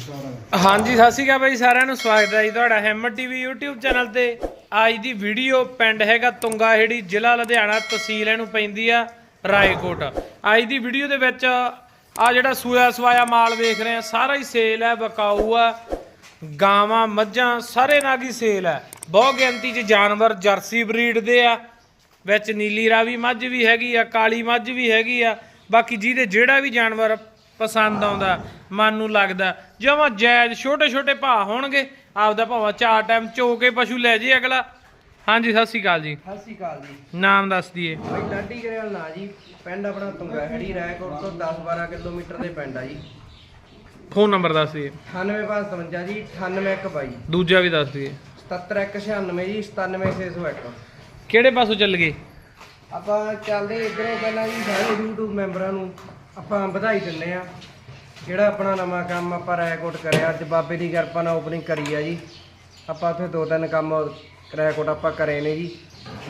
ਹਾਂਜੀ, ਸਤਿ ਸ਼੍ਰੀ ਅਕਾਲ ਬਾਈ ਸਾਰਿਆਂ ਨੂੰ। ਸਵਾਗਤ ਹੈ ਜੀ ਤੁਹਾਡਾ ਹੈਮਰ ਟੀਵੀ YouTube ਚੈਨਲ ਤੇ। ਅੱਜ ਦੀ ਵੀਡੀਓ ਪਿੰਡ ਹੈਗਾ ਤੁੰਗਾ ਹੇੜੀ ਜ਼ਿਲ੍ਹਾ ਲੁਧਿਆਣਾ, ਤਹਿਸੀਲ ਇਹਨੂੰ ਪੈਂਦੀ ਆ ਰਾਏਕੋਟ। ਅੱਜ ਦੀ ਵੀਡੀਓ ਦੇ ਵਿੱਚ ਆ ਜਿਹੜਾ ਸੂਆ ਸਵਾਇਆ ਮਾਲ ਵੇਖ ਰਹੇ ਆ, ਸਾਰਾ ਹੀ ਸੇਲ ਹੈ, ਬਕਾਊ ਆ, ਗਾਵਾਂ, ਮੱਝਾਂ, ਸਾਰੇ ਨਾਲ ਹੀ ਸੇਲ ਹੈ। ਬਹੁਤ ਗਿਣਤੀ 'ਚ ਜਾਨਵਰ ਜਰਸੀ ਬਰੀਡ ਦੇ ਆ, ਵਿੱਚ ਨੀਲੀ ਰਾਵੀ ਮੱਝ ਵੀ ਹੈਗੀ ਆ, ਕਾਲੀ ਮੱਝ ਵੀ ਹੈਗੀ ਆ, ਬਾਕੀ ਜਿਹਦੇ ਜਿਹੜਾ ਵੀ ਜਾਨਵਰ ਪਸੰਦ ਆਉਂਦਾ ਮਨ ਨੂੰ ਲੱਗਦਾ। ਜਮਾਂ ਜਾਇਜ਼ ਛੋਟੇ ਛੋਟੇ ਭਾਅ ਹੋਣਗੇ ਆਪਦਾ ਭਾਵੇਂ ਚਾਰ ਟਾਈਮ ਚੋ ਕੇ ਪਸ਼ੂ ਲੈ ਜੇ ਅਗਲਾ। ਹਾਂਜੀ ਸਤਿ ਸ਼੍ਰੀ ਅਕਾਲ ਜੀ। ਸਤਿ ਸ਼੍ਰੀ ਅਕਾਲ ਜੀ। ਨਾਮ ਦੱਸ ਦਈਏ। ਬਾਈ ਲਾਡੀ ਗਰੇਵਾਲ ਨਾ ਜੀ। ਪਿੰਡ ਆਪਣਾ ਤੁੰਗਾ ਹੈੜੀ ਰਾਏਕੋਟ ਤੋਂ 10-12 ਕਿਲੋਮੀਟਰ ਦੇ ਪਿੰਡ ਆ ਜੀ। ਫੋਨ ਨੰਬਰ ਦੱਸ ਦਈਏ। 9557 ਜੀ 98122 ਦੂਜਾ ਵੀ ਦੱਸ ਦਈਏ। 77196 ਜੀ 97601 ਕਿਹੜੇ ਪਾਸੋਂ ਚੱਲ ਗਏ? ਆਪਾਂ ਚੱਲਦੇ ਇਧਰੋਂ ਪਹਿਲਾਂ ਜੀ ਸਾਰੇ YouTube ਮੈਂਬਰਾਂ ਨੂੰ। ਆਪਾਂ ਵਧਾਈ ਦਿੰਨੇ ਆ ਜਿਹੜਾ ਆਪਣਾ ਨਵਾਂ ਕੰਮ ਆਪਾਂ ਰਾਏਕੋਟ ਕਰਿਆ ਅੱਜ ਬਾਬੇ ਦੀ ਕਿਰਪਾ ਨਾਲ ਓਪਨਿੰਗ ਕਰੀ ਆ ਜੀ। ਆਪਾਂ ਉੱਥੇ ਦੋ ਤਿੰਨ ਕੰਮ ਰਾਏਕੋਟ ਆਪਾਂ ਕਰੇ ਨੇ ਜੀ।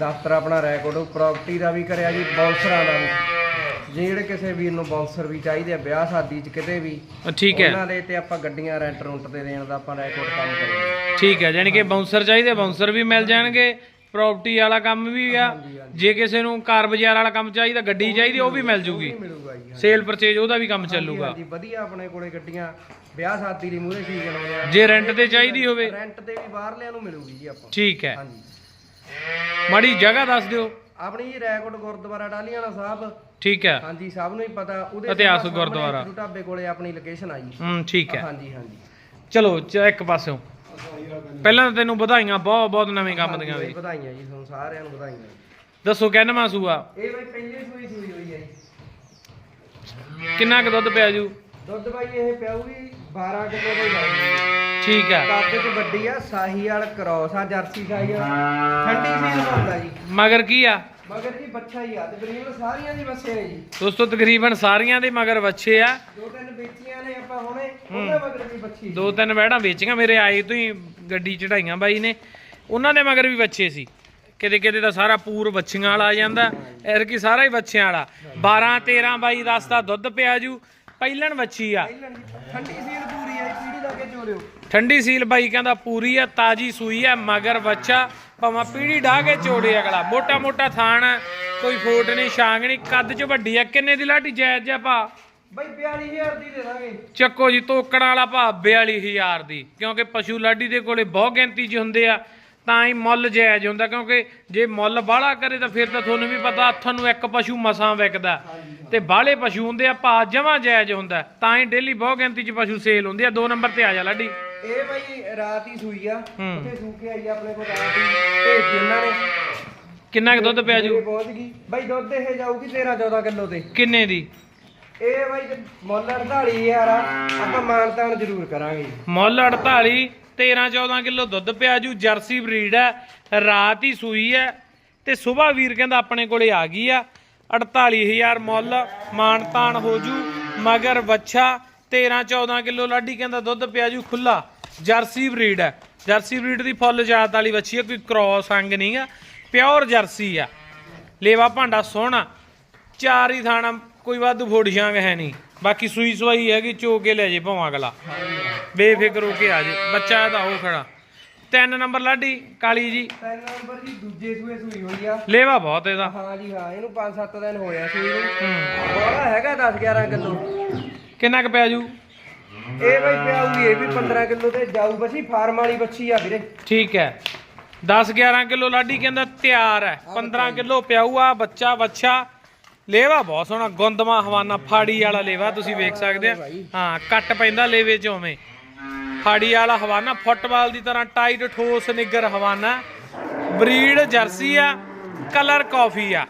ਦਫ਼ਤਰ ਆਪਣਾ ਰਾਏਕੋਟ ਪ੍ਰਾਪਰਟੀ ਦਾ ਵੀ ਕਰਿਆ ਜੀ ਬਾਉਂਸਰਾਂ ਦਾ ਵੀ। ਜੇ ਜਿਹੜੇ ਕਿਸੇ ਵੀਰ ਨੂੰ ਬਾਉਂਸਰ ਵੀ ਚਾਹੀਦੇ ਆ ਵਿਆਹ ਸ਼ਾਦੀ 'ਚ ਕਿਤੇ ਵੀ ਠੀਕ ਹੈ। ਉਹਨਾਂ ਦੇ ਤੇ ਆਪਾਂ ਗੱਡੀਆਂ ਰੈਂਟ ਰੁੰਟ ਤੇ ਦੇਣ ਦਾ ਆਪਾਂ ਰਾਏਕੋਟ ਕੰਮ ਕਰੀਏ। ਠੀਕ ਹੈ ਯਾਨੀ ਕਿ ਬਾਉਂਸਰ ਚਾਹੀਦੇ ਬਾਉਂਸਰ ਵੀ ਮਿਲ ਜਾਣਗੇ ਪ੍ਰਾਪਰਟੀ ਵਾਲਾ ਕੰਮ ਵੀ ਆ। ਜੇ ਕਿਸੇ ਨੂੰ ਕਾਰ ਬਾਜ਼ਾਰ ਵਾਲਾ ਕੰਮ ਚਾਹੀਦਾ ਗੱਡੀ ਚਾਹੀਦੀ ਉਹ ਵੀ ਮਿਲ ਜੂਗੀ। ਮਿਲੂਗਾ ਜੀ ਸੇਲ ਪਰਚੇਜ ਉਹਦਾ ਵੀ ਕੰਮ ਚੱਲੂਗਾ। ਹਾਂਜੀ ਵਧੀਆ ਆਪਣੇ ਕੋਲੇ ਗੱਡੀਆਂ ਵਿਆਹ ਸ਼ਾਦੀ ਦੀ ਮੂਹਰੇ ਸੀਜ਼ਨ ਹੋਇਆ ਜੇ ਰੈਂਟ ਤੇ ਚਾਹੀਦੀ ਹੋਵੇ। ਰੈਂਟ ਤੇ ਵੀ ਬਾਹਰਲਿਆਂ ਨੂੰ ਮਿਲੂਗੀ ਜੀ ਆਪਾਂ। ਠੀਕ ਹੈ। ਹਾਂਜੀ। ਮਾੜੀ ਜਗ੍ਹਾ ਦੱਸ ਦਿਓ। ਆਪਣੀ ਜੀ ਰੈਕੋਟ ਗੁਰਦੁਆਰਾ ਡਾਲੀਆਣਾ ਸਾਹਿਬ। ਠੀਕ ਹੈ। ਹਾਂਜੀ ਸਭ ਨੂੰ ਹੀ ਪਤਾ ਉਹਦੇ ਸਾਹਮਣੇ ਗੁਰਦੁਆਰਾ। ਗੁਰੂ ਢਾਬੇ ਕੋਲੇ ਆਪਣੀ ਲੋਕੇਸ਼ਨ ਆ ਜੀ। ਹੂੰ ਠੀਕ ਹੈ। ਹਾਂਜੀ ਹਾਂਜੀ। ਚਲੋ ਚ- ਇੱਕ ਪਾਸਿਓਂ। ਪਹਿਲਾਂ ਤਾਂ ਤੈਨੂੰ ਵਧਾਈਆਂ ਬਹੁਤ ਬਹੁਤ ਨਵੇਂ ਕੰਮ ਦੀਆਂ ਵੀ। ਵਧਾਈਆਂ ਜੀ ਤੁਹਾਨੂੰ ਸਾਰਿਆਂ ਨੂੰ ਵਧਾਈਆਂ। ਦੱਸੋ ਕਿੰਨਵਾਂ ਸੂਆ? ਇਹ ਬਾਈ ਪਹਿਲੀ ਸੂਈ ਸੂਈ ਹੋਈ ਹੈ ਜੀ। ਕਿੰਨਾ ਕੁ ਦੁੱਧ ਪਿਆ ਜੂ? ਦੁੱਧ ਬਾਈ ਇਹ ਪਿਆਊਗੀ 12 ਕਿਲੋ ਦਾ ਹੀ ਲਾਉਂਦੀ ਠੀਕ ਹੈ ਕੱਦ ਚ ਵੱਡੀ ਆ ਸਾਹੀਵਾਲ ਕ੍ਰੋਸ ਆ ਜਰਸੀ ਸਾਹੀਵਾਲ ਠੰਡੀ ਸੀਲ ਹੁੰਦਾ ਜੀ। ਮਗਰ ਕੀ ਆ? ਮਗਰ ਜੀ ਬੱਚਾ ਹੀ ਆ ਤਕਰੀਬਨ ਸਾਰੀਆਂ ਦੀ ਬੱਸੇ ਨੇ ਜੀ। ਦੋਸਤੋ ਤਕਰੀਬਨ ਸਾਰੀਆਂ ਦੇ ਮਗਰ ਬੱਚੇ ਆ। ਦੋ ਤਿੰਨ ਆਪਾਂ ਹੁਣੇ ਉਹਨਾਂ ਮਗਰ ਵੀ ਬੱਚੀ ਦੋ ਤਿੰਨ ਵਹਿੜਾਂ ਵੇਚੀਆਂ ਮੇਰੇ ਆਏ ਤੋਂ ਹੀ ਗੱਡੀ ਚੜਾਈਆਂ ਬਾਈ ਨੇ। ਉਹਨਾਂ ਦੇ ਮਗਰ ਵੀ ਬੱਚੇ ਸੀ। ਕਿਤੇ ਕਿਤੇ ਤਾਂ ਸਾਰਾ ਪੂਰ ਬੱਚੀਆਂ ਵਾਲਾ ਆ ਜਾਂਦਾ। ਐਰ ਕੀ ਸਾਰਾ ਹੀ ਬੱਚਿਆਂ ਵਾਲਾ। 12 13 ਬਾਈ 10 ਦਾ ਦੁੱਧ ਪਿਆ ਜੂ। ਪਹਿਲਣ ਬੱਚੀ ਆ। ਠੰਡੀ ਸੀਲ ਪੂਰੀ ਆ ਪੀੜੀ ਲਾ ਕੇ ਚੋਲਿਓ ਠੰਡੀ ਸੀਲ ਬਾਈ ਕਹਿੰਦਾ ਪੂਰੀ ਆ ਤਾਜੀ ਸੂਈ ਆ ਮਗਰ ਬੱਚਾ ਭਾਵੇਂ ਪੀੜੀ ਢਾ ਕੇ ਚੋੜੇ ਅਗਲਾ। ਮੋਟਾ ਮੋਟਾ ਥਾਣ ਆ, ਕੋਈ ਫੋਟ ਨਹੀਂ ਛਾਂਗ ਨਹੀਂ ਕੱਦ ਚ ਵੱਡੀ ਆ। ਕਿੰਨੇ ਦੀ ਲਾਟੀ ਜਾਇਜ਼ ਜਿਹਾ ਭਾ? ਬਈ 42000 ਦੀ ਦੇ ਦਾਂਗੇ। ਚੱਕੋ ਜੀ ਤੋਕੜ ਵਾਲਾ ਭਾ 42000 ਦੀ ਕਿਉਂਕਿ ਪਸ਼ੂ ਲਾਡੀ ਦੇ ਕੋਲੇ ਬਹੁਤ ਗਿਣਤੀ 'ਚ ਹੁੰਦੇ ਆ ਤਾਂ ਹੀ ਮੁੱਲ ਜਾਇਜ਼ ਹੁੰਦਾ ਕਿਉਂਕਿ ਜੇ ਮੁੱਲ ਬਾਹਲਾ ਕਰੇ ਤਾਂ ਫਿਰ ਤਾਂ ਤੁਹਾਨੂੰ ਵੀ ਪਤਾ ਹੱਥਾਂ ਨੂੰ ਇੱਕ ਪਸ਼ੂ ਮਸਾਂ ਵਿਕਦਾ। ਤੇ ਬਾਹਲੇ ਪਸ਼ੂ ਹੁੰਦੇ ਆ ਭਾ ਜਮਾਂ ਜਾਇਜ਼ ਹੁੰਦਾ ਤਾਂ ਹੀ ਡੇਲੀ ਬਹੁਤ ਗਿਣਤੀ 'ਚ ਪਸ਼ੂ ਸੇਲ ਹੁੰਦੇ ਆ ਦੋ ਨੰਬਰ ਤੇ ਆ ਜਾ ਲਾਡੀ। ਇਹ ਬਈ ਰਾਤ ਹੀ ਸੂਈ ਆ ਹੂੰ। ਉੱਥੇ ਸੂ ਕੇ ਆਈ ਆ ਆਪਣੇ ਕੋਲ ਰਾਤ ਹੀ ਭੇਜ ਦਿੱਤੀ ਉਹਨਾਂ ਨੇ। ਕਿੰਨਾ ਕੁ ਦੁੱਧ ਪਿਆ ਜੂ? ਇਹ ਪਹੁੰਚ ਗਈ ਬਈ ਦੁੱਧ ਇਹ ਜਾਊਗੀ 13 14 ਕਿਲੋ ਤੇ। ਕਿੰਨੇ ਦੀ? ਇਹ ਬਾਈ ਮੁੱਲ 48000 ਆ, ਆਪਾਂ ਮਾਨਤਾਨ ਜ਼ਰੂਰ ਕਰਾਂਗੇ। ਮੁੱਲ 48 13 14 ਕਿਲੋ ਦੁੱਧ ਪਿਆ ਜੂ, ਜਰਸੀ ਬਰੀਡ ਹੈ ਰਾਤ ਹੀ ਸੂਈ ਹੈ ਤੇ ਸਵੇਰ ਵੀਰ ਕਹਿੰਦਾ ਆਪਣੇ ਕੋਲੇ ਆ ਗਈ ਆ। 48000 ਮੁੱਲ, ਮਾਨਤਾਨ ਹੋ ਜੂ, ਮਗਰ ਵੱਛਾ 13 14 ਕਿਲੋ ਲਾਡੀ ਕਹਿੰਦਾ ਦੁੱਧ ਪਿਆ ਜੂ ਖੁੱਲਾ ਜਰਸੀ ਬਰੀਡ ਹੈ ਜਰਸੀ ਬਰੀਡ ਦੀ ਫੁੱਲ ਜਾਤ ਵਾਲੀ ਵੱਛੀ ਹੈ ਕੋਈ ਕ੍ਰੋਸ ਅੰਗ ਨਹੀਂ ਆ, ਪਿਓਰ ਜਰਸੀ ਆ। ਲੇਵਾ ਭਾਂਡਾ ਸੋਹਣਾ, ਚਾਰ ਹੀ ਥਾਣਾ ਕੋਈ ਵਾਧੂ ਫੋੜ ਜਾਂਗ ਹੈ ਨਹੀਂ। ਬਾਕੀ ਸੂਈ ਸਵਾਈ ਹੈਗੀ ਚੋ ਕੇ ਲੈ ਜੇ ਭਾਵਾਂ ਅਗਲਾ। ਬੇਫਿਕਰ ਹੋ ਕੇ ਆ ਜੇ ਬੱਚਾ ਇਹਦਾ ਉਹ ਖੜਾ। ਤਿੰਨ ਨੰਬਰ ਲਾਡੀ ਕਾਲੀ ਜੀ। ਤਿੰਨ ਨੰਬਰ ਜੀ ਦੂਜੇ ਸੂਏ ਸੂਈ ਹੋਈ ਆ। ਲੇਵਾ ਬਹੁਤ ਇਹਦਾ। ਹਾਂ ਜੀ ਹਾਂ ਇਹਨੂੰ 5-7 ਦਿਨ ਹੋਇਆ ਸੂਈ ਨੂੰ। ਹੂੰ। ਬੋਲਾ ਹੈਗਾ 10-11 ਕਿਲੋ। ਕਿੰਨਾ ਕੁ ਪਿਆ ਜੂ? ਇਹ ਬਈ ਪਿਆਊਗੀ ਇਹ ਵੀ 15 ਕਿਲੋ ਤੇ ਜਾਊ। ਬਸੀ ਫਾਰਮ ਵਾਲੀ ਬੱਚੀ ਆ ਵੀਰੇ। ਠੀਕ ਹੈ। 10 11 ਕਿਲੋ ਲਾਡੀ ਕਹਿੰਦਾ ਤਿਆਰ ਹੈ। 15 ਕਿਲੋ ਪਿਆਊ ਆ ਬੱਚਾ ਬੱਚਾ ਲੇਵਾ ਬਹੁਤ ਸੋਹਣਾ ਗੁੰਦਮਾ ਹਵਾਨਾ ਫਾੜੀ ਵਾਲਾ ਲੇਵਾ ਤੁਸੀਂ ਵੇਖ ਸਕਦੇ ਆ ਹਾਂ ਕੱਟ ਪੈਂਦਾ ਲੇਵੇ ਚ ਉਵੇਂ। ਫਾੜੀ ਵਾਲਾ ਹਵਾਨਾ ਫੁੱਟਬਾਲ ਦੀ ਤਰ੍ਹਾਂ ਟਾਈਟ ਠੋਸ ਨਿੱਗਰ ਹਵਾਨਾ। ਬਰੀਡ ਜਰਸੀ ਆ ਕਲਰ ਕਾਫੀ ਆ।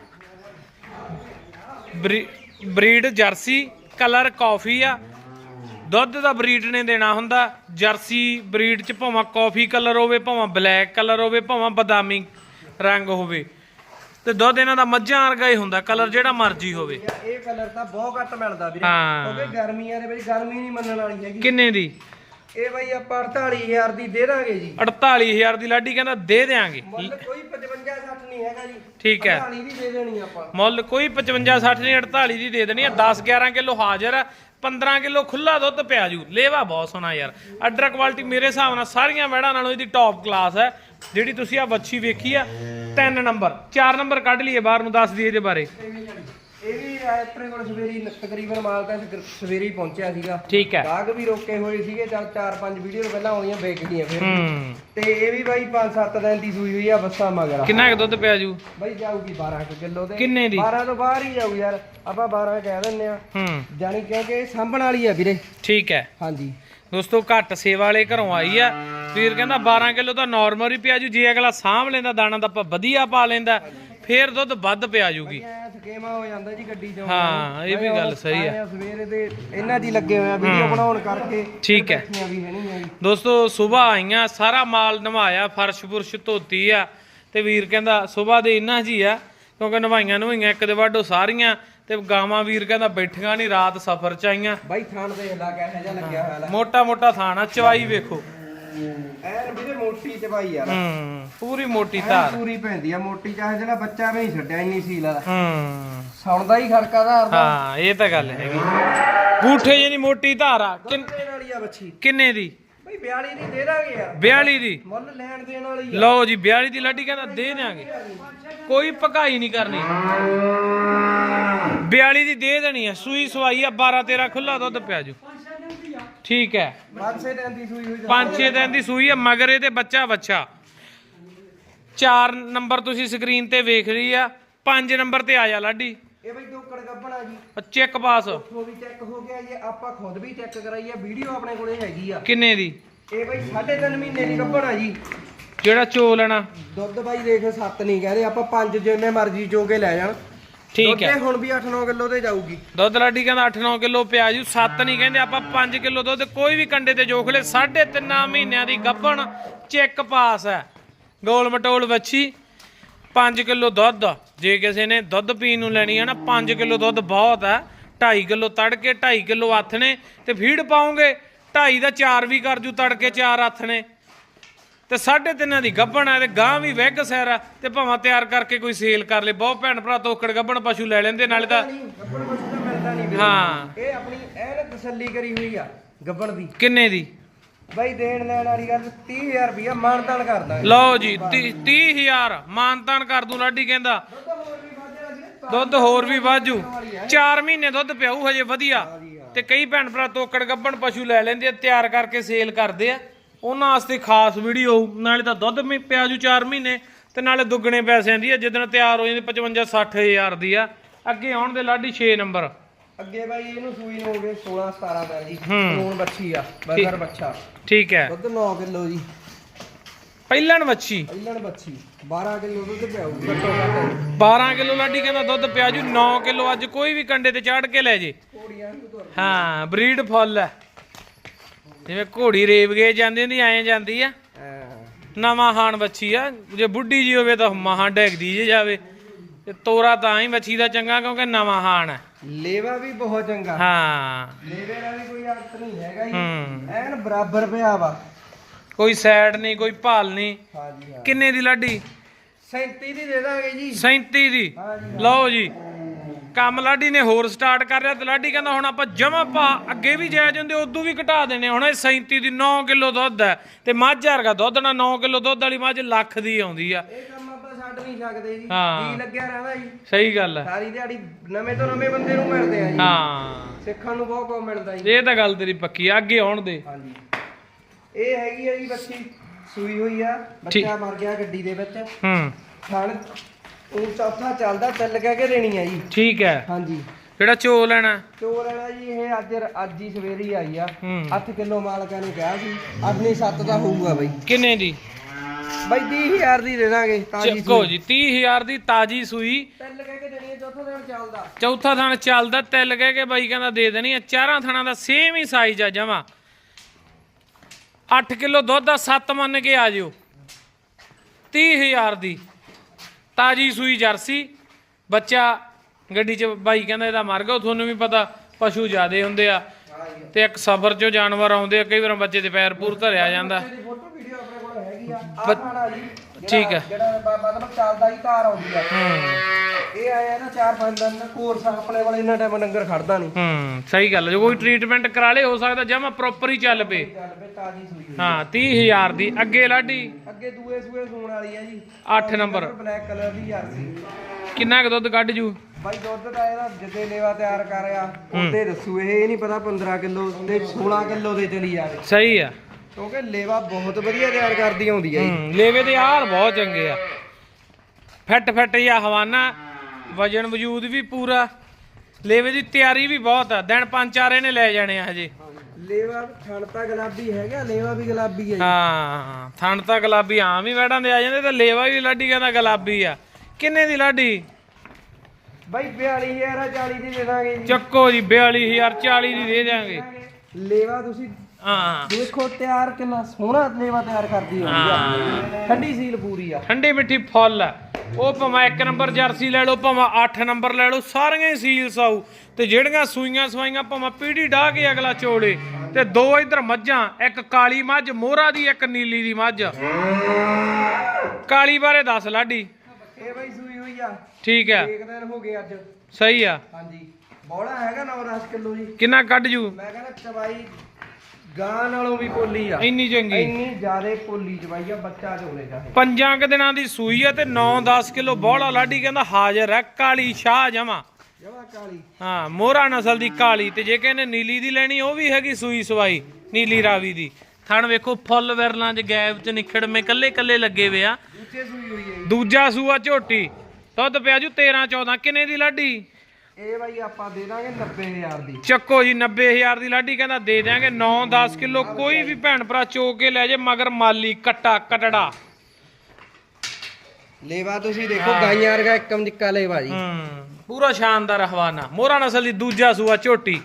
ਬਰੀ- ਬਰੀਡ ਜਰਸੀ ਕਲਰ ਕਾਫੀ ਆ। ਦੁੱਧ ਦਾ ਬਰੀਡ ਨੇ ਦੇਣਾ ਹੁੰਦਾ ਜਰਸੀ ਬਰੀਡ ਚ ਭਾਵੇਂ ਕਾਫੀ ਕਲਰ ਹੋਵੇ ਭਾਵੇਂ ਬਲੈਕ ਕਲਰ ਹੋਵੇ ਭਾਵੇਂ ਬਦਾਮੀ ਰੰਗ ਹੋਵੇ। ਤੇ ਦੁੱਧ ਇਹਨਾਂ ਦਾ ਮੱਝਾਂ ਵਰਗਾ ਹੀ ਹੁੰਦਾ ਕਲਰ ਜਿਹੜਾ ਮਰਜ਼ੀ ਹੋਵੇ। ਇਹ ਕਲਰ ਤਾਂ ਬਹੁਤ ਘੱਟ ਮਿਲਦਾ ਵੀਰੇ। ਹਾਂ। ਕਿਉਂਕਿ ਗਰਮੀਆਂ ਦੇ ਵਿੱਚ ਗਰਮੀ ਨਹੀਂ ਮੰਨਣ ਵਾਲੀ ਹੈਗੀ। ਕਿੰਨੇ ਦੀ? ਇਹ ਬਈ ਆਪਾਂ 48000 ਦੀ ਦੇ ਦਾਂਗੇ ਜੀ। 48000 ਦੀ ਲਾਡੀ ਕਹਿੰਦਾ ਦੇ ਦੇਾਂਗੇ ਮੁੱਲ ਕੋਈ 55 60 ਨਹੀਂ ਹੈਗਾ ਜੀ। ਠੀਕ ਹੈ। 48 ਦੀ ਦੇ ਦੇਣੀ ਆਪਾਂ। ਮੁੱਲ ਕੋਈ 55 60 ਨਹੀਂ 48 ਦੀ ਦੇ ਦੇਣੀ ਆ। 10 11 ਕਿਲੋ ਹਾਜ਼ਰ ਆ 15 ਕਿਲੋ ਖੁੱਲਾ ਦੁੱਧ ਪਿਆ ਜੂ। ਲੇਵਾ ਬਹੁਤ ਸੋਹਣਾ ਯਾਰ। ਅਡਰ ਕੁਆਲਿਟੀ ਮੇਰੇ ਹਿਸਾਬ ਨਾਲ ਸਾਰੀਆਂ ਵੈੜਾਂ ਨਾਲੋਂ ਇਹਦੀ ਟੌਪ ਕਲਾਸ ਹੈ। ਜਿਹੜੀ ਤੁਸੀਂ ਆ ਵੱਛੀ ਵੇਖੀ ਆ 3 ਨੰਬਰ 4 ਨੰਬਰ ਕੱਢ ਲਈਏ ਬਾਹਰ ਨੂੰ ਦੱਸ ਦਈਏ ਇਹਦੇ ਬਾਰੇ। ਇਹ ਵੀ ਆਪਣੇ ਕੋਲ ਸਵੇਰੀ ਤਕਰੀਬਨ ਮਾਲ ਤਾਂ ਸਵੇਰੇ ਹੀ ਪਹੁੰਚਿਆ ਸੀਗਾ। ਠੀਕ ਹੈ। ਗਾਹਕ ਵੀ ਰੋਕੇ ਹੋਏ ਸੀਗੇ ਚੱਲ 4-5 ਵੀਡੀਓ ਪਹਿਲਾਂ ਆਉਣੀਆਂ ਵੇਚ ਗਈਆਂ ਫਿਰ ਤੇ ਇਹ ਵੀ ਬਾਈ 5-7 ਦਿਨ ਦੀ ਸੂਈ ਹੋਈ ਆ ਬੱਸਾ ਮਗਰ। ਕਿੰਨਾ ਕੁ ਦੁੱਧ ਪਿਆ ਜੂ? ਬਾਈ ਜਾਊਗੀ 12 ਕੁ ਕਿਲੋ ਤੇ। ਕਿੰਨੇ ਦੀ? 12 ਤੋਂ ਬਾਹਰ ਹੀ ਜਾਊ ਯਾਰ ਆਪਾਂ 12 ਕਹਿ ਦਿੰਨੇ ਆ। ਹੂੰ। ਜਾਣੀ ਕਿਉਂਕਿ ਸਾਂਭਣ ਵਾਲੀ ਆ ਵੀਰੇ। ਠੀਕ ਹੈ। ਹਾਂਜੀ। ਦੋਸਤੋ ਘੱਟ ਸੇਵਾ ਵਾਲੇ ਘਰੋਂ ਆਈ ਆ। ਵੀਰ ਕਹਿੰਦਾ 12 ਕਿਲੋ ਤਾਂ ਨਾਰਮਲ ਹੀ ਪਿਆ ਜੂ ਜੇ ਅਗਲਾ ਸਾਂਭ ਲੈਂਦਾ ਦਾਣਾ ਤਾਂ ਆਪਾਂ ਵਧੀਆ ਪਾ ਲੈਂਦਾ। ਫੇਰ ਦੁੱਧ ਵੱਧ ਪਿਆ ਜੂਗੀ। ਐ ਥਕੇਮਾ ਹੋ ਜਾਂਦਾ ਜੀ ਗੱਡੀ ਚੋਂ। ਹਾਂ, ਇਹ ਵੀ ਗੱਲ ਸਹੀ ਆ। ਆਏ ਆ ਸਵੇਰੇ ਦੇ ਇਹਨਾਂ ਦੀ ਲੱਗੇ ਹੋਏ ਆ ਵੀਡੀਓ ਬਣਾਉਣ ਕਰਕੇ। ਠੀਕ ਹੈ। ਬੈਠੀਆਂ ਵੀ ਹੈ ਨਹੀਂ ਜੀ ਦੋਸਤੋ ਸਵੇਰ ਆਈਆਂ ਸਾਰਾ ਮਾਲ ਨਵਾਇਆ ਫਰਸ਼ ਫੁਰਸ਼ ਧੋਤੀ ਆ। ਤੇ ਵੀਰ ਕਹਿੰਦਾ ਸਵੇਰ ਦੇ ਇੰਨਾ ਜੀ ਆ ਕਿਉਂਕਿ ਨਵਾਈਆਂ ਨਵਾਈਆਂ ਇੱਕ ਦੇ ਵਾਢੋ ਸਾਰੀਆਂ ਤੇ ਗਾਵਾਂ ਵੀਰ ਕਹਿੰਦਾ ਬੈਠੀਆਂ ਨਹੀਂ ਰਾਤ ਸਫ਼ਰ ਚ ਆਈਆਂ। ਬਾਈ ਥਾਣ ਦੇਖ ਲਾ ਕਿਹੋ ਜਿਹਾ ਲੱਗਿਆ ਹੋਇਆ ਮੋਟਾ ਮੋਟਾ ਥਾਣਾ ਚਵਾਈ ਵੇਖੋ। ਐਨ ਵੀਰੇ ਮੋਟੀ ਤੇ ਬਾਈ ਯਾਰ। ਹੂੰ ਪੂਰੀ ਮੋਟੀ ਐਨ ਪੂਰੀ ਪੈਂਦੀ ਆ ਮੋਟੀ ਚਾਹੇ ਜਿਹੜਾ ਬੱਚਾ ਵੀ ਨਹੀਂ ਛੱਡਿਆ ਇੰਨੀ ਸੀਲ ਵਾਲਾ। ਹੂੰ। ਸੁਣਦਾ ਹੀ ਖੜਕਾ ਦਾ। ਹਰਦਾ ਹਾਂ ਇਹ ਤਾਂ ਗੱਲ ਹੈਗੀ। ਬੂਠੇ ਜਿਹੀ ਮੋਟੀ ਧਾਰ ਆ। ਕਿੰਨ- ਦੇਣ ਵਾਲੀ ਆ ਬੱਚੀ। ਕਿੰਨੇ ਦੀ? ਬਈ 42 ਦੀ ਦੇ ਦਾਂਗੇ ਯਾਰ। 42 ਦੀ? ਮੁੱਲ ਲੈਣ ਦੇਣ ਵਾਲੀ ਆ। ਲਓ ਜੀ 42 ਦੀ ਲਾਡੀ ਕਹਿੰਦਾ ਦੇ ਦਿਆਂਗੇ। ਕੋਈ ਭਕਾਈ ਨਹੀਂ ਕਰਨੀ। 42 ਦੀ ਦੇ ਦੇਣੀ ਆ। ਸੂਈ ਸਵਾਈ ਆ 12 13 ਖੁੱਲਾ ਦੁੱਧ ਪਿਆ ਜੂ। ਠੀਕ ਹੈ। ਪਾਸੇ ਦਿਨ ਦੀ ਸੂਈ ਹੋਈ ਪੰਜ ਛੇ ਦਿਨ ਦੀ ਸੂਈ ਆ ਮਗਰ ਇਹਦੇ ਬੱਚਾ ਬੱਚਾ 4 ਨੰਬਰ ਤੁਸੀਂ ਸਕਰੀਨ ਤੇ ਵੇਖ ਰਹੀ ਆ 5 ਨੰਬਰ ਤੇ ਆ ਜਾ ਲਾਡੀ। ਇਹ ਬਈ ਦੋਕੜ ਗੱਬਣਾ ਜੀ। Check pass. ਉਹ ਵੀ ਚੈੱਕ ਹੋ ਗਿਆ ਜੀ ਆਪਾਂ ਖੁਦ ਵੀ ਚੈੱਕ ਕਰਾਈ ਆ ਵੀਡੀਓ ਆਪਣੇ ਕੋਲੇ ਹੈਗੀ ਆ। ਕਿੰਨੇ ਦੀ? ਇਹ ਬਈ 3.5 ਮਹੀਨੇ ਦੀ ਗੱਬਣਾ ਜੀ। ਜਿਹੜਾ ਚੋ ਲੈਣਾ ਦੁੱਧ ਬਾਈ ਦੇਖ 7 ਨਹੀਂ ਕਹਿੰਦੇ ਆਪਾਂ 5 ਜਿੰਨੇ ਮਰਜ਼ੀ ਚੋ ਕੇ ਲੈ ਜਾਣ। ਠੀਕ ਹੈ। ਹੁਣ ਵੀ 8-9 ਕਿਲੋ ਤੇ ਜਾਊਗੀ। ਦੁੱਧ ਲਾਡੀ ਕਹਿੰਦਾ 8-9 ਕਿਲੋ ਪਿਆ ਜੂ 7 ਨਹੀਂ ਕਹਿੰਦੇ ਆਪਾਂ 5 ਕਿਲੋ ਦੁੱਧ ਕੋਈ ਵੀ ਕੰਡੇ ਤੇ ਜੋਖ ਲੈ 3.5 ਮਹੀਨਿਆਂ ਦੀ ਗੱਭਣ ਚੈੱਕ ਪਾਸ ਹੈ। ਗੋਲ ਮਟੋਲ ਵੱਛੀ 5 ਕਿਲੋ ਦੁੱਧ ਜੇ ਕਿਸੇ ਨੇ ਦੁੱਧ ਪੀਣ ਨੂੰ ਲੈਣੀ ਹੈ ਨਾ 5 ਕਿਲੋ ਦੁੱਧ ਬਹੁਤ ਹੈ। 2.5 ਕਿਲੋ ਤੜਕੇ 2.5 ਕਿਲੋ ਹੱਥ ਨੇ ਤੇ ਫੀਡ ਪਾਉਂਗੇ 2.5 ਦਾ 4 ਵੀ ਕਰ ਜੂ ਤੜਕੇ 4 ਹੱਥ ਨੇ ਤੇ ਸਾਢੇ ਤਿੰਨਾਂ ਦੀ ਗੱਭਣ ਆ ਤੇ ਗਾਂ ਵੀ ਵੈਗ ਸੈਰ ਤੇ ਭਾਵੇਂ ਤਿਆਰ ਕਰਕੇ ਕੋਈ ਸੇਲ ਕਰ ਲੇ। ਬਹੁਤ ਭੈਣ ਭਰਾ ਤੋਕੜ ਗੱਭਣ ਪਸ਼ੂ ਲੈ ਲੈਂਦੇ ਨਾਲੇ ਤਾਂ ਨਹੀਂ ਗੱਬਣ ਕੁਛ ਤਾਂ ਮਿਲਦਾ ਨਹੀਂ ਵੀਰੇ। ਹਾਂ। ਇਹ ਆਪਣੀ ਐਨ ਤਸੱਲੀ ਕਰੀ ਹੋਈ ਆ ਗੱਬਣ ਦੀ। ਕਿੰਨੇ ਦੀ? ਬਾਈ ਦੇਣ ਲੈਣ ਵਾਲੀ ਗੱਲ 30000 ਰੁਪਇਆ ਮਾਨਤਾਨ ਕਰਦਾ ਲਓ ਜੀ 30000 ਮਾਨਤਾਨ ਕਰ ਦੂੰ ਲਾਡੀ ਕਹਿੰਦਾ। ਦੁੱਧ ਹੋਰ ਵੀ ਵਾਜੂ 4 ਮਹੀਨੇ ਦੁੱਧ ਪਿਆਊ ਹਜੇ ਵਧੀਆ। ਤੇ ਕਈ ਭੈਣ ਭਰਾ ਤੋਕੜ ਗੱਬਣ ਪਸ਼ੂ ਲੈ ਲੈਂਦੇ ਆ ਤਿਆਰ ਕਰਕੇ ਸੇਲ ਕਰਦੇ ਆ। ਉਹਨਾਂ ਵਾਸਤੇ ਖਾਸ ਵੀਡੀਓ ਨਾਲੇ ਤਾਂ ਦੁੱਧ ਵੀ ਪਿਆਜੂ 4 ਮਹੀਨੇ ਤੇ ਨਾਲੇ ਦੁੱਗਣੇ ਪੈਸਿਆਂ ਦੀ ਆ ਜਿੱਦਣ ਤਿਆਰ ਹੋ ਜਾਂਦੀ 55 60000 ਦੀ ਆ। ਅੱਗੇ ਆਉਣ ਦੇ ਲਾਡੀ 6 ਨੰਬਰ। ਅੱਗੇ ਬਾਈ ਇਹਨੂੰ ਸੂਈ ਨੂੰ ਹੋ ਗਏ 16 17 ਦਿਨ ਜੀ। ਨੂਨ ਬੱਚੀ ਆ ਬਰਗਰ ਬੱਚਾ ਠੀਕ ਹੈ। ਦੁੱਧ 9 ਕਿਲੋ ਜੀ। ਪਹਿਲਣ ਵੱਛੀ ਪਹਿਲਣ ਬੱਚੀ 12 ਕਿਲੋ ਦੁੱਧ ਪਿਆਊ ਘੱਟੋ ਘੱਟ। 12 ਕਿਲੋ ਲਾਡੀ ਕਹਿੰਦਾ ਦੁੱਧ ਪਿਆਜੂ 9 ਕਿਲੋ ਅੱਜ ਕੋਈ ਵੀ ਕੰਡੇ ਤੇ ਚਾੜ ਕੇ ਲੈ ਜੇ। ਹਾਂ ਬਰੀਡ ਫੁੱਲ ਹੈ। ਜਿਵੇਂ ਘੋੜੀ ਰੇਵ ਗਏ ਜਾਂਦੀ ਹੁੰਦੀ ਐਂ ਜਾਂਦੀ ਆ। ਨਵਾਂ ਹਾਣ ਬੱਚੀ ਆ ਜੇ ਬੁੱਢੀ ਜੀ ਹੋਵੇ ਤਾਂ ਮਹਾਂ ਡੈਗਦੀ ਜੇ ਜਾਵੇ। ਤੇ ਤੋਰਾ ਤਾਂ ਹੀ ਬੱਚੀ ਦਾ ਚੰਗਾ ਕਿਉਂਕਿ ਨਵਾਂ ਹਾਣ ਹੈ ਲੇਵਾ ਵੀ ਬਹੁਤ ਚੰਗਾ। ਹਾਂ। ਲੇਵੇ ਦਾ ਵੀ ਕੋਈ ਅੰਤ ਨਹੀਂ ਹੈਗਾ ਜੀ। ਹੂੰ। ਐਨ ਬਰਾਬਰ ਪਿਆ ਵਾ। ਕੋਈ ਸਾਈਡ ਨਹੀਂ ਕੋਈ ਭਾਲ ਨਹੀਂ। ਹਾਂ ਜੀ ਹਾਂ। ਕਿੰਨੇ ਦੀ ਲਾਡੀ? 37 ਦੀ ਦੇ ਦਾਂਗੇ ਜੀ। 37 ਦੀ। ਲਓ ਜੀ। ਕੰਮ ਲਾਡੀ ਨੇ ਹੋਰ ਸਟਾਰਟ ਕਰ ਲਿਆ ਤੇ ਲਾਡੀ ਕਹਿੰਦਾ ਹੁਣ ਆਪਾਂ ਜਮਾ ਪਾ ਅੱਗੇ ਵੀ ਜਾਇ ਜਾਂਦੇ ਉਦੋਂ ਵੀ ਘਟਾ ਦੇਣੇ। ਹੁਣ ਇਹ 37 ਦੀ 9 ਕਿਲੋ ਦੁੱਧ ਹੈ ਤੇ ਮੱਝ ਵਰਗਾ ਦੁੱਧ ਨਾਲ 9 ਕਿਲੋ ਦੁੱਧ ਵਾਲੀ ਮੱਝ ਲੱਖ ਦੀ ਆਉਂਦੀ ਆ। ਇਹ ਕੰਮ ਆਪਾਂ ਛੱਡ ਨਹੀਂ ਸਕਦੇ ਜੀ। ਹਾਂ। ਜੀ ਲੱਗਿਆ ਰਹਿੰਦਾ ਜੀ। ਸਹੀ ਗੱਲ ਹੈ। ਸਾਰੀ ਦਿਹਾੜੀ ਨਵੇਂ ਤੋਂ ਨਵੇਂ ਬੰਦੇ ਨੂੰ ਮਿਲਦੇ ਆ ਜੀ। ਹਾਂ। ਸਿੱਖਣ ਨੂੰ ਬਹੁਤ ਕੁਝ ਮਿਲਦਾ ਜੀ। ਇਹ ਤਾਂ ਗੱਲ ਤੇਰੀ ਪੱਕੀ ਆ ਅੱਗੇ ਆਉਣ ਦੇ। ਹਾਂਜੀ। ਇਹ ਹੈਗੀ ਆ ਜੀ ਬੱਚੀ ਸੂਈ ਹੋਈ ਆ। ਠੀਕ। ਬੱਚਾ ਮਰ ਗਿਆ ਗੱਡੀ ਦੇ ਵਿੱਚ। ਹੂੰ। ਥਣ ਉਹ ਚੌਥਾ ਚੱਲਦਾ ਤਿੰਨ ਕਹਿ ਕੇ ਦੇਣੀ ਆ ਜੀ। ਠੀਕ ਹੈ। ਹਾਂਜੀ। ਜਿਹੜਾ ਚੋ ਲੈਣਾ? ਚੋਰ ਵਾਲਾ ਜੀ ਇਹ ਅੱਜ ਅੱਜ ਹੀ ਸਵੇਰੇ ਹੀ ਆਈ ਆ। ਹੂੰ। 8 ਕਿਲੋ ਮਾਲਕਾਂ ਨੇ ਕਿਹਾ ਸੀ ਆਪਣੀ 7 ਦਾ ਹੋਊਗਾ ਬਾਈ। ਕਿੰਨੇ ਦੀ? ਬਾਈ 20000 ਦੀ ਦੇ ਦਾਂਗੇ ਤਾਜੀ ਚੱਕੋ ਜੀ 30000 ਦੀ ਤਾਜੀ ਸੂਈ। ਤਿੰਨ ਕਹਿ ਕੇ ਦੇਣੀ ਆ ਚੌਥਾ ਦਿਨ ਚੱਲਦਾ। ਚੌਥਾ ਥਣ ਚੱਲਦਾ ਤਿਲ ਕਹਿ ਕੇ ਬਾਈ ਕਹਿੰਦਾ ਦੇ ਦੇਣੀ ਆ। ਚਾਰਾਂ ਥਣਾਂ ਦਾ ਸੇਮ ਹੀ ਸਾਈਜ਼ ਆ ਜਮਾ। 8 ਕਿਲੋ ਦੁੱਧ ਦਾ 7 ਮੰਨ ਕੇ ਆ ਜਿਓ। 30000 ਦੀ। ਤਾਜੀ ਸੂਈ ਜਰਸੀ। ਬੱਚਾ ਗੱਡੀ 'ਚ ਬਾਈ ਕਹਿੰਦਾ ਇਹਦਾ ਮਰ ਗਿਆ ਤੁਹਾਨੂੰ ਵੀ ਪਤਾ ਪਸ਼ੂ ਜ਼ਿਆਦੇ ਹੁੰਦੇ ਆ। ਤੇ ਇੱਕ ਸਫਰ 'ਚੋਂ ਜਾਨਵਰ ਆਉਂਦੇ ਆ ਕਈ ਵਾਰ ਬੱਚੇ ਦੇ ਪੈਰ ਪੂਰ ਧਰਿਆ ਜਾਂਦਾ। ਫੋਟੋ ਵੀਡੀਓ ਆਪਣੇ ਕੋਲ ਹੈਗੀ ਆ। ਆਹ ਬੱਚ- ਖਾਣਾ ਜੀ। ਠੀਕ। ਜਿਹੜਾ ਬ- ਮਤਲਬ ਚੱਲਦਾ ਹੀ ਧਾਰ ਆਉਂਦੀ ਆ। ਹੂੰ। ਇਹ ਆਇਆ ਨਾ 4-5 ਦਿਨ ਦਾ ਕੋਰਸ ਆਪਣੇ ਵਾਲੇ ਇੰਨਾ ਟਾਈਮ ਡੰਗਰ ਖੜਦਾ ਨਹੀਂ ਹੂੰ ਸਹੀ ਗੱਲ ਹੈ। ਜੇ ਕੋਈ ਟ੍ਰੀਟਮੈਂਟ ਕਰਾ ਲੇ ਹੋ ਸਕਦਾ ਜਮਾ ਪ੍ਰੋਪਰ ਹੀ ਚੱਲ ਪਏ। ਚੱਲ ਪਏ ਤਾਜੀ ਸੂਈ ਹੋਈ। ਹਾਂ 30000 ਦੀ। ਅੱਗੇ ਲਾਡੀ? ਅੱਗੇ ਦੂਏ ਸੂਏ ਸੂਣ ਵਾਲੀ ਆ ਜੀ। 8 ਨੰਬਰ। ਬਲੈਕ ਕਲਰ ਦੀ ਜਰਸੀ ਕਿੰਨਾ ਕੁ ਦੁੱਧ ਕੱਢ ਜੂ? ਬਾਈ ਦੁੱਧ ਦਾ ਇਹਦਾ ਜਿੱਦੇ ਲੇਵਾ ਤਿਆਰ ਕਰ ਰਿਹਾ ਉਹਦੇ ਦੱਸੂ ਇਹ ਨਹੀਂ ਪਤਾ 15 ਕਿਲੋ ਤੇ 16 ਕਿਲੋ ਦੇ ਚਲੀ ਜਾਵੇ। ਸਹੀ ਆ। ਕਿਉਂਕਿ ਲੇਵਾ ਬਹੁਤ ਵਧੀਆ ਤਿਆਰ ਕਰਦੀ ਆਉਂਦੀ ਹੈ ਜੀ। ਹੂੰ ਲੇਵੇ ਦੇ ਹਾਲ ਬਹੁਤ ਚੰਗੇ ਆ। ਫਿੱਟ ਫਿੱਟ ਜਾਂ ਹਵਾਨਾ ਵਜਨ ਵਜੂਦ ਵੀ ਪੂਰਾ ਲੇਵੇ ਦੀ ਤਿਆਰੀ ਵੀ ਬਹੁਤ ਆ। ਦਿਨ ਪੰਜ ਚਾਰ ਇਹਨੇ ਲੈ ਜਾਣੇ ਆ ਹਜੇ। ਲੇਵਾ ਥਣ ਤਾਂ ਗੁਲਾਬੀ ਹੈਗਾ ਲੇਵਾ ਵੀ ਗੁਲਾਬੀ ਹੈ ਜੀ। ਹਾਂ ਥਣ ਤਾਂ ਗੁਲਾਬੀ ਆਮ ਹੀ ਵੜਾਂ ਦੇ ਆ ਜਾਂਦੇ ਤੇ ਲੇਵਾ ਵੀ ਲਾਡੀ ਕਹਿੰਦਾ ਗੁਲਾਬੀ ਆ। ਕਿੰਨੇ ਦੀ ਲਾਡੀ? ਬਾਈ 42000 ਆ 40 ਦੀ ਦੇ ਦਾਂਗੇ ਜੀ। ਚੱਕੋ ਜੀ 42000 40 ਦੀ ਦੇ ਦਿਆਂਗੇ। ਲੇਵਾ ਤੁਸੀਂ ਹਾਂ। ਦੇਖੋ ਤਿਆਰ ਕਿੰਨਾ ਸੋਹਣਾ ਲੇਵਾ ਤਿਆਰ ਕਰਦੀ ਹੁੰਦੀ ਆ। ਠੰਡੀ ਸੀਲ ਪੂਰੀ ਆ। ਠੰਡੀ ਮਿੱਠੀ ਫੁੱਲ ਆ। ਉਹ ਭਾਵੇਂ ਇੱਕ ਨੰਬਰ ਜਰਸੀ ਲੈ ਲਓ ਭਾਵੇਂ 8 ਨੰਬਰ ਲੈ ਲਓ ਸਾਰੀਆਂ ਹੀ ਸੀਲ ਸਾਊ ਤੇ ਜਿਹੜੀਆਂ ਸੂਈਆਂ ਸਵਾਈਆਂ ਭਾਵੇਂ ਪੀੜੀ ਡਾਹ ਕੇ ਅਗਲਾ ਚੋਲੇ। ਤੇ ਦੋ ਇਧਰ ਮੱਝਾਂ ਇੱਕ ਕਾਲੀ ਮੱਝ ਮੋਹਰਾ ਦੀ ਇੱਕ ਨੀਲੀ ਦੀ ਮੱਝ। ਕਾਲੀ ਬਾਰੇ ਦੱਸ ਲਾਡੀ। ਇਹ ਬਾਈ ਸੂਈ ਹੋਈ ਆ। ਠੀਕ ਆ। ਇੱਕ ਦਿਨ ਹੋ ਗਏ ਅੱਜ। ਸਹੀ ਆ। ਹਾਂਜੀ। ਬੋਲਾ ਹੈਗਾ 9-10 ਕਿਲੋ ਜੀ। ਕਿੰਨਾ ਕੱਢ ਜੂ? ਮੈਂ ਕਹਿੰਦਾ ਚਵਾਈ ਗਾਂ ਨਾਲੋਂ ਵੀ ਪੋਲੀ ਆ। ਇੰਨੀ ਚੰਗੀ। ਇੰਨੀ ਜ਼ਿਆਦੇ ਪੋਲੀ ਚਵਾਈ ਆ ਬੱਚਾ ਝੋਲੇ ਚਾਹੇ ਪੰਜਾਂ ਕੁ ਦਿਨਾਂ ਦੀ ਸੂਈ ਆ ਤੇ 9-10 ਕਿਲੋ ਬੋਲਾ ਲਾਡੀ ਕਹਿੰਦਾ ਹਾਜ਼ਰ ਹੈ ਕਾਲੀ ਸ਼ਾਹ ਜਮਾ। ਜਵਾ ਕਾਲੀ। ਹਾਂ ਮੋਹਰਾ ਨਸਲ ਦੀ ਕਾਲੀ ਤੇ ਜੇ ਕਹਿੰਦੇ ਨੀਲੀ ਦੀ ਲੈਣੀ ਉਹ ਵੀ ਹੈਗੀ ਸੂਈ ਸਵਾਈ ਨੀਲੀ ਰਾਵੀ ਦੀ। ਥਣ ਵੇਖੋ ਫੁੱਲ ਵਿਰਲਾਂ 'ਚ ਗੈਪ 'ਚ ਨਿਖੜਵੇਂ ਕੱਲੇ ਕੱਲੇ ਲੱਗੇ ਵੇ ਆ। ਦੂਜੇ ਸੂਈ ਹੋਈ ਹੈ। ਦੂਜਾ ਸੂਆ ਝੋਟੀ। ਦੁੱਧ ਪਿਆ ਜੂ 13 14 ਕਿੰਨੇ ਦੀ ਲਾਡੀ? ਇਹ ਬਾਈ ਆਪਾਂ ਦੇ ਦਾਂਗੇ 90000 ਦੀ। ਚੱਕੋ ਜੀ 90000 ਦੀ ਲਾਡੀ ਕਹਿੰਦਾ ਦੇ ਦਿਆਂਗੇ 9-10 ਕਿਲੋ ਕੋਈ ਵੀ ਭੈਣ ਭਰਾ ਚੋ ਕੇ ਲੈ ਜੇ ਮਗਰ ਮਾਲੀ ਕੱਟਾ ਕਟੜਾ। ਲੇਵਾ ਤੁਸੀਂ ਦੇਖੋ ਗਾਈਆਂ ਵਰਗਾ ਇੱਕਮ ਜਿੱਕਾ ਲੇਵਾ ਜੀ। ਹੂੰ ਪੂਰਾ ਸ਼ਾਨਦਾਰ ਹਵਾਨਾ। ਮੋਹਰਾ ਨਸਲ ਦੀ ਦੂਜਾ ਸੂਆ ਝੋਟੀ।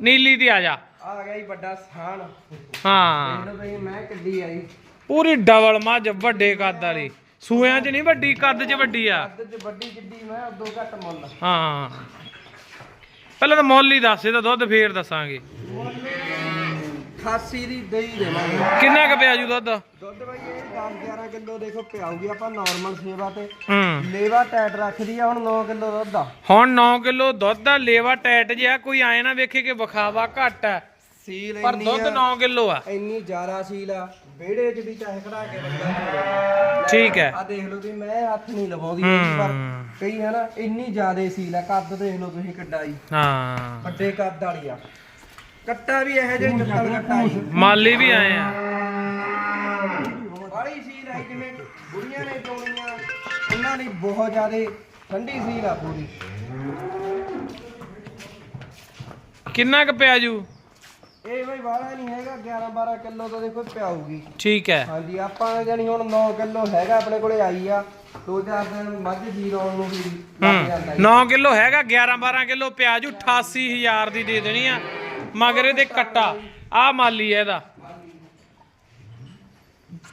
ਨੀਲੀ ਦੀ ਆ ਜਾ। ਆ ਗਿਆ ਜੀ ਵੱਡਾ ਸਾਨ ਹਾਂ। ਇਹਨੂੰ ਤੁਸੀਂ ਮੈਂ ਕੱਢੀ ਆ ਜੀ। ਪੂਰੀ ਡਬਲ ਮੱਝ ਵੱਡੇ ਕੱਦ ਵਾਲੀ। ਸੂਇਆਂ 'ਚ ਨਹੀਂ ਵੱਡੀ ਕੱਦ 'ਚ ਵੱਡੀ ਆ। ਅੱਧ ਚ ਵੱਡੀ ਜਿੱਡੀ ਮੈਂ ਉਦੋਂ ਘੱਟ ਮੁੱਲ। ਹਾਂ। ਪਹਿਲਾਂ ਤਾਂ ਮੁੱਲ ਹੀ ਦੱਸ ਇਹ ਤਾਂ ਦੁੱਧ ਫੇਰ ਦੱਸਾਂਗੇ। ਖਾਸੀ ਦੀ ਦਹੀਂ ਦੇਵਾਂਗੇ। ਕਿੰਨਾ ਕੁ ਪਿਆ ਜੂ ਦੁੱਧ? ਦੁੱਧ ਬਾਈ ਇਹ 10 11 ਕਿਲੋ ਦੇਖੋ ਪਿਆਊਗੀ ਆਪਾਂ ਨਾਰਮਲ ਸੇਵਾ ਤੇ। ਲੇਵਾ ਟਾਈਟ ਰੱਖਦੀ ਆ ਹੁਣ 9 ਕਿਲੋ ਦੁੱਧ ਆ। ਹੁਣ 9 ਕਿਲੋ ਦੁੱਧ ਦਾ ਲੇਵਾ ਟਾਈਟ ਜਿਹਾ ਕੋਈ ਆਏ ਨਾ ਵੇਖੇ ਕਿ ਵਿਖਾਵਾ ਘੱਟ ਹੈ ਸੀਲ ਪਰ ਇੰਨੀ ਦੁੱਧ ਆ 9 ਕਿਲੋ ਆ। ਇੰਨੀ ਜ਼ਿਆਦਾ ਸੀਲ ਆ ਵਿਹੜੇ 'ਚ ਵੀ ਚਾਹੇ ਖੜਾ ਕੇ ਬੰਦਾ ਠੀਕ ਹੈ। ਆ ਦੇਖ ਲਓ ਤੁਸੀਂ ਮੈਂ ਹੱਥ ਨਹੀਂ ਲਵਾਉਂਦੀ ਪਰ। ਕਈ ਹੈ ਨਾ ਇੰਨੀ ਜ਼ਿਆਦਾ ਸੀਲ ਆ ਕੱਦ ਦੇਖ ਲਓ ਤੁਸੀਂ ਕਿੱਡਾ ਜੀ। ਹਾਂ। ਵੱਡੇ ਕੱਦ ਵਾਲੀ ਆ। ਕੱਟਾ ਵੀ ਇਹੋ ਜਿਹਾ ਕੱਟਾ ਕੱਟਾ ਜੀ ਮਾਲੀ ਵੀ ਆਏ ਆ। ਬਾਹਲੀ ਸੀਲ ਆ ਜਿਵੇਂ ਬੁੜੀਆਂ ਨੇ ਚੋਣੀਆਂ ਉਹਨਾਂ ਲਈ ਬਹੁਤ ਜ਼ਿਆਦਾ ਠੰਡੀ ਸੀਲ ਆ ਪੂਰੀ। ਕਿੰਨਾ ਕੁ ਪਿਆ ਜੂ? ਇਹ ਬਈ ਵਾਲਾ ਨਹੀਂ ਹੈਗਾ 11 12 ਕਿਲੋ ਤਾਂ ਦੇਖੋ ਪਿਆਊਗੀ। ਠੀਕ ਹੈ। ਹਾਂਜੀ ਆਪਾਂ ਜਾਨੀ ਹੁਣ 9 ਕਿਲੋ ਹੈਗਾ ਆਪਣੇ ਕੋਲੇ ਆਈ ਆ ਦੋ ਚਾਰ ਦਿਨ ਮੱਝ ਜੀ ਰੋਣ ਨੂੰ ਵੀ ਲੱਗ ਜਾਂਦਾ ਜੀ। 9 ਕਿਲੋ ਹੈਗਾ 11 12 ਕਿਲੋ ਪਿਆਜੂ 88000 ਦੀ ਦੇ ਦੇਣੀ ਆ ਮਗਰ ਇਹਦੇ ਕੱਟਾ ਆ ਮਾਲੀ ਹੈ ਇਹਦਾ।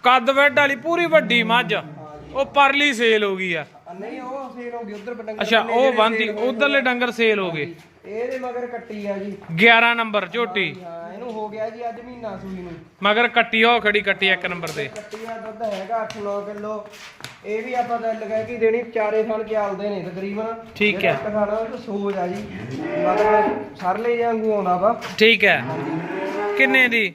ਕੱਦ ਵੱਡ ਵਾਲੀ ਪੂਰੀ ਵੱਡੀ ਮੱਝ ਉਹ ਪਰਲੀ ਸੇਲ ਹੋ ਗਈ ਆ। ਆ ਨਹੀਂ ਉਹ ਸੇਲ ਹੋ ਗਈ ਉਧਰ ਪਟੰਗ ਅੱਛਾ ਉਹ ਬੰਦੀ ਉਧਰਲੇ ਡੰਗਰ ਸੇਲ ਹੋ ਗਏ। ਇਹਦੇ ਮਗਰ ਕੱਟੀ ਆ ਜੀ। 11 ਨੰਬਰ ਝੋਟੀ। ਹਾਂ ਇਹਨੂੰ ਹੋ ਗਿਆ ਜੀ ਅੱਜ ਮਹੀਨਾ ਸੂਈ ਨੂੰ। ਮਗਰ ਕੱਟੀ ਉਹ ਖੜੀ ਕੱਟੀ ਇੱਕ ਨੰਬਰ ਤੇ। ਕੱਟੀ ਆ ਦੁੱਧ ਹੈਗਾ 8-9 ਕਿਲੋ। ਇਹ ਵੀ ਆਪਾਂ ਦਿਲ ਲਗਾ ਕੇ ਦੇਣੀ ਚਾਰੇ ਥਣ ਚੱਲਦੇ ਨੇ ਤਕਰੀਬਨ। ਠੀਕ ਹੈ। ਇੱਕ ਉਹ 'ਚ ਸੋਜ ਆ ਜੀ। ਮਤਲਬ ਸਰਲੇ ਵਾਂਗੂ ਆਉਂਦਾ ਵਾ। ਠੀਕ ਹੈ। ਕਿੰਨੇ ਦੀ?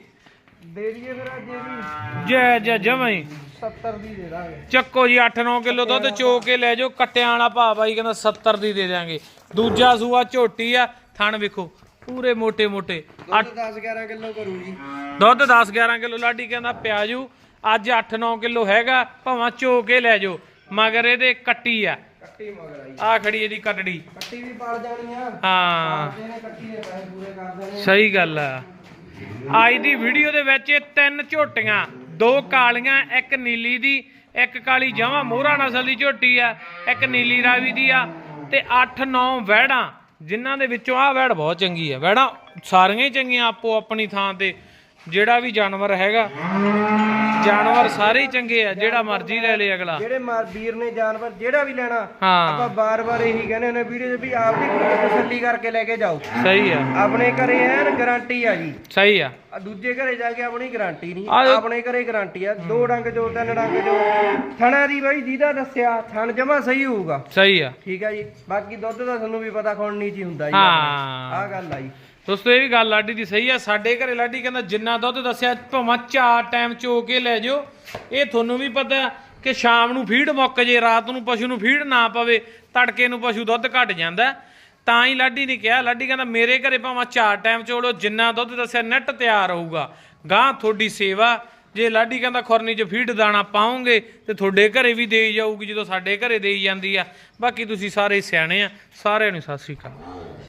ਦੇ ਦਈਏ ਫਿਰ ਅੱਜ ਵੀ। ਜੈ ਜੈ ਜਮਾਂ ਹੀ। 70 ਦੀ ਦੇ ਦਾਂਗੇ। ਚੱਕੋ ਜੀ 8-9 ਕਿਲੋ ਦੁੱਧ ਚੋ ਕੇ ਲੈ ਜਾਓ। ਕੱਟਿਆਂ ਵਾਲਾ ਬਾਈ ਕਹਿੰਦਾ 70 ਦੀ ਦੇ ਦਿਆਂਗੇ। ਦੂਜਾ ਸੂਆ ਝੋਟੀ ਆ ਥਣ ਵੇਖੋ ਪੂਰੇ ਮੋٹے ਮੋٹے 8 10 11 ਕਿਲੋ ਕਰੂ ਜੀ ਦੁੱਧ 10 11 ਕਿਲੋ ਲਾਡੀ ਕਹਿੰਦਾ ਪਿਆਜੂ ਅੱਜ 8 9 ਕਿਲੋ ਹੈਗਾ ਭਾਵਾਂ ਚੋ ਕੇ ਲੈ ਜਾਓ ਮਗਰ ਇਹਦੇ ਕੱਟੀ ਆ। ਆ ਖੜੀ ਇਹਦੀ ਕੱਟੜੀ। ਹਾਂ। ਸਹੀ ਗੱਲ ਆ। ਅੱਜ ਦੀ ਵੀਡੀਓ ਦੇ ਵਿੱਚ ਇਹ ਤਿੰਨ ਝੋਟੀਆਂ ਦੋ ਕਾਲੀਆਂ ਇੱਕ ਨੀਲੀ ਦੀ ਇੱਕ ਕਾਲੀ ਜਮਾ ਮੋਹਰਾ ਨਸਲ ਦੀ ਝੋਟੀ ਆ ਇੱਕ ਨੀਲੀ ਰਾਵੀ ਦੀ ਆ। ਤੇ 8-9 ਵਹਿੜਾਂ, ਜਿਨ੍ਹਾਂ ਦੇ ਵਿੱਚੋਂ ਆਹ ਵਹਿੜ ਬਹੁਤ ਚੰਗੀ ਹੈ। ਵਹਿੜਾਂ ਸਾਰੀਆਂ ਹੀ ਚੰਗੀਆਂ ਆਪੋ ਆਪਣੀ ਥਾਂ ਤੇ ਜਿਹੜਾ ਵੀ ਜਾਨਵਰ ਹੈਗਾ। ਜਾਨਵਰ ਸਾਰੇ ਹੀ ਚੰਗੇ ਆ ਜਿਹੜਾ ਮਰਜ਼ੀ ਲੈ ਲੇ ਅਗਲਾ। ਜਿਹੜੇ ਮਾਰ ਵੀਰ ਨੇ ਜਾਨਵਰ ਜਿਹੜਾ ਵੀ ਲੈਣਾ ਹਾਂ। ਆਪਾਂ ਬਾਰ-ਬਾਰ ਇਹੀ ਕਹਿੰਦੇ ਹੁੰਦੇ ਵੀਡੀਓ 'ਚ ਵੀ ਆਪਦੀ ਤਸੱਲੀ ਕਰਕੇ ਲੈ ਕੇ ਜਾਓ। ਸਹੀ ਆ। ਆਪਣੇ ਘਰੇ ਐਨ ਗਾਰੰਟੀ ਆ ਜੀ। ਸਹੀ ਆ। ਆ ਦੂਜੇ ਘਰੇ ਜਾ ਕੇ ਆਪਣੀ ਗਾਰੰਟੀ ਨਹੀਂ ਆ ਆਪਣੇ ਘਰੇ ਗਾਰੰਟੀ ਆ। ਦੋ ਡੰਗ ਜੋ ਤਿੰਨ ਡੰਗ ਜੋ। ਥਣਾ ਦੀ ਬਾਈ ਜਿਹਦਾ ਦੱਸਿਆ ਥਣ ਜਮਾ ਸਹੀ ਹੋਊਗਾ। ਸਹੀ ਆ। ਠੀਕ ਆ ਜੀ। ਬਾਕੀ ਦੁੱਧ ਦਾ ਤੁਹਾਨੂੰ ਵੀ ਪਤਾ ਖੁਣ ਚ ਹੀ ਹੁੰਦਾ ਜੀ ਹਾਂ। ਆਹ ਗੱਲ ਆ ਜੀ। ਦੋਸਤੋ, ਇਹ ਵੀ ਗੱਲ ਲਾਡੀ ਦੀ ਸਹੀ ਆ। ਸਾਡੇ ਘਰੇ ਲਾਡੀ ਕਹਿੰਦਾ, ਜਿੰਨਾ ਦੁੱਧ ਦੱਸਿਆ, ਭਾਵੇਂ ਚਾਰ ਟਾਈਮ ਚੋ ਕੇ ਲੈ ਜਾਓ। ਇਹ ਤੁਹਾਨੂੰ ਵੀ ਪਤਾ ਕਿ ਸ਼ਾਮ ਨੂੰ ਫੀਡ ਮੁੱਕ ਜੇ, ਰਾਤ ਨੂੰ ਪਸ਼ੂ ਨੂੰ ਫੀਡ ਨਾ ਪਵੇ, ਤੜਕੇ ਨੂੰ ਪਸ਼ੂ ਦੁੱਧ ਘਟ ਜਾਂਦਾ। ਤਾਂ ਹੀ ਲਾਡੀ ਨੇ ਕਿਹਾ, ਲਾਡੀ ਕਹਿੰਦਾ, ਮੇਰੇ ਘਰੇ ਭਾਵੇਂ ਚਾਰ ਟਾਈਮ ਚੋਲੋ ਜਿੰਨਾ ਦੁੱਧ ਦੱਸਿਆ ਨੈਟ ਤਿਆਰ ਹੋਊਗਾ। ਗਾਂ ਤੁਹਾਡੀ ਸੇਵਾ। ਜੇ ਲਾਡੀ ਕਹਿੰਦਾ, ਖੁਰਨੀ 'ਚ ਫੀਡ ਦਾਣਾ ਪਾਉਂਗੇ ਤੇ ਤੁਹਾਡੇ ਘਰੇ ਵੀ ਦੇਈ ਜਾਊਗੀ, ਜਦੋਂ ਸਾਡੇ ਘਰੇ ਦੇਈ ਜਾਂਦੀ ਆ। ਬਾਕੀ ਤੁਸੀਂ ਸਾਰੇ ਸਿਆਣੇ ਆ, ਸਾਰਿਆਂ ਨੂੰ ਸਤਿ ਸ੍ਰੀ ਅਕਾਲ।